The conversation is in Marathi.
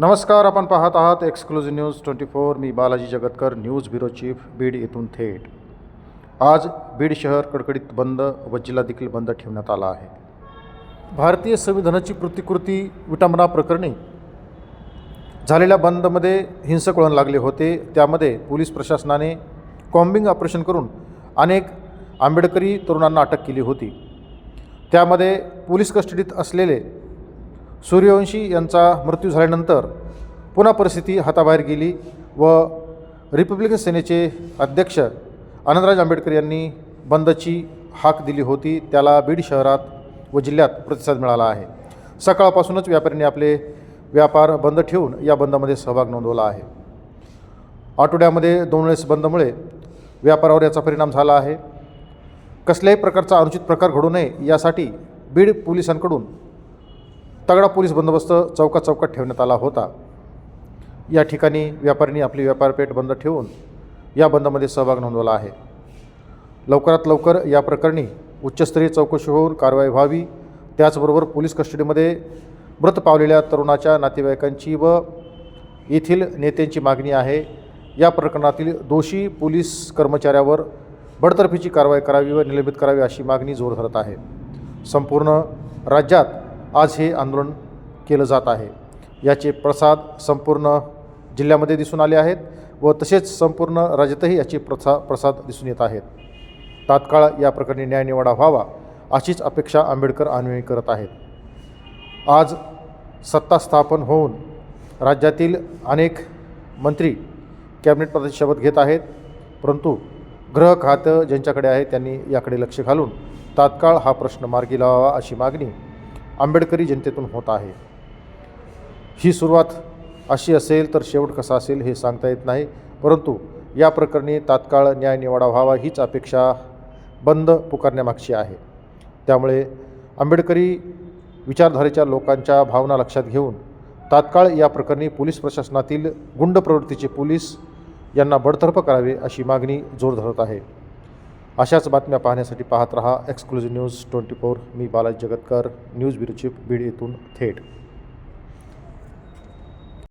नमस्कार आपण पाहत आहात एक्सक्लुझिव्ह न्यूज ट्वेंटी फोर मी Balaji Jagatkar news bureau chief Beed येथून थेट. आज बीड शहर कडकडीत बंद व जिल्हा देखील बंद ठेवण्यात आला आहे. भारतीय संविधानाची प्रतिकृती विटंबना प्रकरणी झालेल्या बंदमध्ये हिंसक वळण लागले होते. त्यामध्ये पोलीस प्रशासनाने कॉम्बिंग ऑपरेशन करून अनेक आंबेडकरी तरुणांना अटक केली होती. त्यामध्ये पोलीस कस्टडीत असलेले सूर्यवंशी यांचा मृत्यू झाल्यानंतर पुन्हा परिस्थिती हाताबाहेर गेली व रिपब्लिकन सेनेचे अध्यक्ष आनंदराज आंबेडकर यांनी बंदची हाक दिली होती. त्याला बीड शहरात व जिल्ह्यात प्रतिसाद मिळाला आहे. सकाळपासूनच व्यापाऱ्यांनी आपले व्यापार बंद ठेवून या बंदमध्ये सहभाग नोंदवला आहे. आठवड्यामध्ये दोन वेळेस बंदमुळे व्यापारावर याचा परिणाम झाला आहे. कसल्याही प्रकारचा अनुचित प्रकार घडू नये यासाठी बीड पोलिसांकडून तगडा पोलीस बंदोबस्त चौकात चौकात ठेवण्यात आला होता. या ठिकाणी व्यापाऱ्यांनी आपली व्यापारपेठ बंद ठेवून या बंदमध्ये सहभाग नोंदवला आहे. लवकरात लवकर या प्रकरणी उच्चस्तरीय चौकशी होऊन कारवाई व्हावी. त्याचबरोबर पोलीस कस्टडीमध्ये मृत पावलेल्या तरुणाच्या नातेवाईकांची व येथील नेत्यांची मागणी आहे. या प्रकरणातील दोषी पोलीस कर्मचाऱ्यावर बडतर्फीची कारवाई करावी व निलंबित करावी अशी मागणी जोर धरत आहे. संपूर्ण राज्यात आज हे आंदोलन केलं जात आहे. याचे प्रसाद संपूर्ण जिल्ह्यामध्ये दिसून आले आहेत व तसेच संपूर्ण राज्यातही याचे प्रसा प्रसाद दिसून येत आहेत. तात्काळ या प्रकरणी न्यायनिवाडा व्हावा अशीच अपेक्षा आंबेडकर अन्वयी करत आहेत. आज सत्ता स्थापन होऊन राज्यातील अनेक मंत्री कॅबिनेट पदाची शपथ घेत आहेत परंतु गृह खातं ज्यांच्याकडे आहे त्यांनी याकडे लक्ष घालून तात्काळ हा प्रश्न मार्गी लावावा अशी मागणी आंबेडकरी जनतेतून होत आहे. ही सुरुवात अशी असेल तर शेवट कसा असेल हे सांगता येत नाही. परंतु या प्रकरणी तात्काळ न्याय निवाडा व्हावा हीच अपेक्षा बंद पुकारण्यामागची आहे. त्यामुळे आंबेडकरी विचारधारेच्या लोकांच्या भावना लक्षात घेऊन तात्काळ या प्रकरणी पोलीस प्रशासनातील गुंड प्रवृत्तीचे पोलीस यांना बडतर्फ करावे अशी मागणी जोर धरत आहे. अशाच बातम्या पाहण्यासाठी पाहत रहा एक्सक्लुझिव्ह न्यूज ट्वेंटी फोर. मी Balaji Jagatkar. News bureau chief Beed येथून थेट.